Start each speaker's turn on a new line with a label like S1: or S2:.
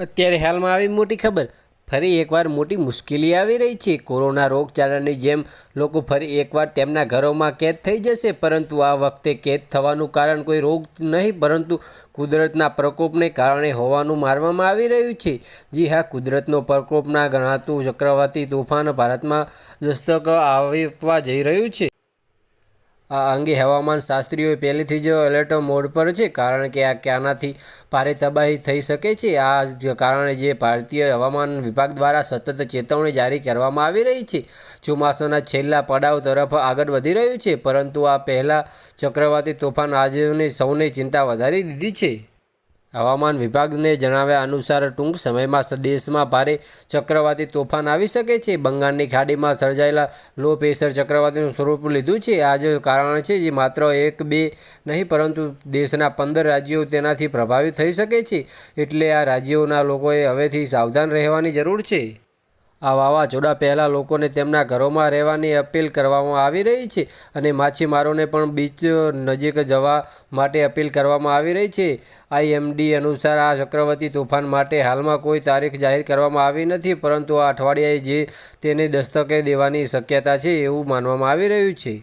S1: અત્યારે હાલમાં આવી મોટી ખબર. ફરી એકવાર મોટી મુશ્કેલી આવી રહી છે. કોરોના રોગચાળાની જેમ લોકો ફરી એકવાર તેમના ઘરોમાં કેદ થઈ જશે. પરંતુ આ વખતે કેદ થવાનું કારણ કોઈ રોગ નહીં, પરંતુ કુદરતના પ્રકોપને કારણે હોવાનું માનવામાં આવી રહ્યું છે. જી હા, કુદરતનો પ્રકોપના ગણાતું ચક્રવાતી તોફાન ભારતમાં દસ્તક આવવા જઈ રહ્યું છે. આ અંગે હવામાન શાસ્ત્રીઓ પહેલેથી જ એલર્ટ મોડ પર છે, કારણ કે આ ક્યાંનાથી ભારે તબાહી થઈ શકે છે. આ કારણે જે ભારતીય હવામાન વિભાગ દ્વારા સતત ચેતવણી જારી કરવામાં આવી રહી છે. ચોમાસાના છેલ્લા પડાવ તરફ આગળ વધી રહ્યું છે, પરંતુ આ પહેલાં ચક્રવાતી તોફાન આજની સૌને ચિંતા વધારી દીધી છે. હવામાન વિભાગને જણાવ્યા અનુસાર ટૂંક સમયમાં દેશમાં ભારે ચક્રવાતી તોફાન આવી શકે છે. બંગાળની ખાડીમાં સર્જાયેલા લો પ્રેશર ચક્રવાતીનું સ્વરૂપ લીધું છે. આ જ કારણ છે જે માત્ર એક, બે નહીં, પરંતુ દેશના પંદર રાજ્યો તેનાથી પ્રભાવિત થઈ શકે છે. એટલે આ રાજ્યોના લોકોએ હવેથી સાવધાન રહેવાની જરૂર છે. આ વાવાઝોડા પહેલાં લોકોને તેમના ઘરોમાં રહેવાની અપીલ કરવામાં આવી રહી છે અને માછીમારોને પણ બીચ નજીક જવા માટે અપીલ કરવામાં આવી રહી છે. આઈએમડી અનુસાર આ ચક્રવર્તી તોફાન માટે હાલમાં કોઈ તારીખ જાહેર કરવામાં આવી નથી, પરંતુ આ અઠવાડિયાએ જે તેને દસ્તકે દેવાની શક્યતા છે એવું માનવામાં આવી રહ્યું છે.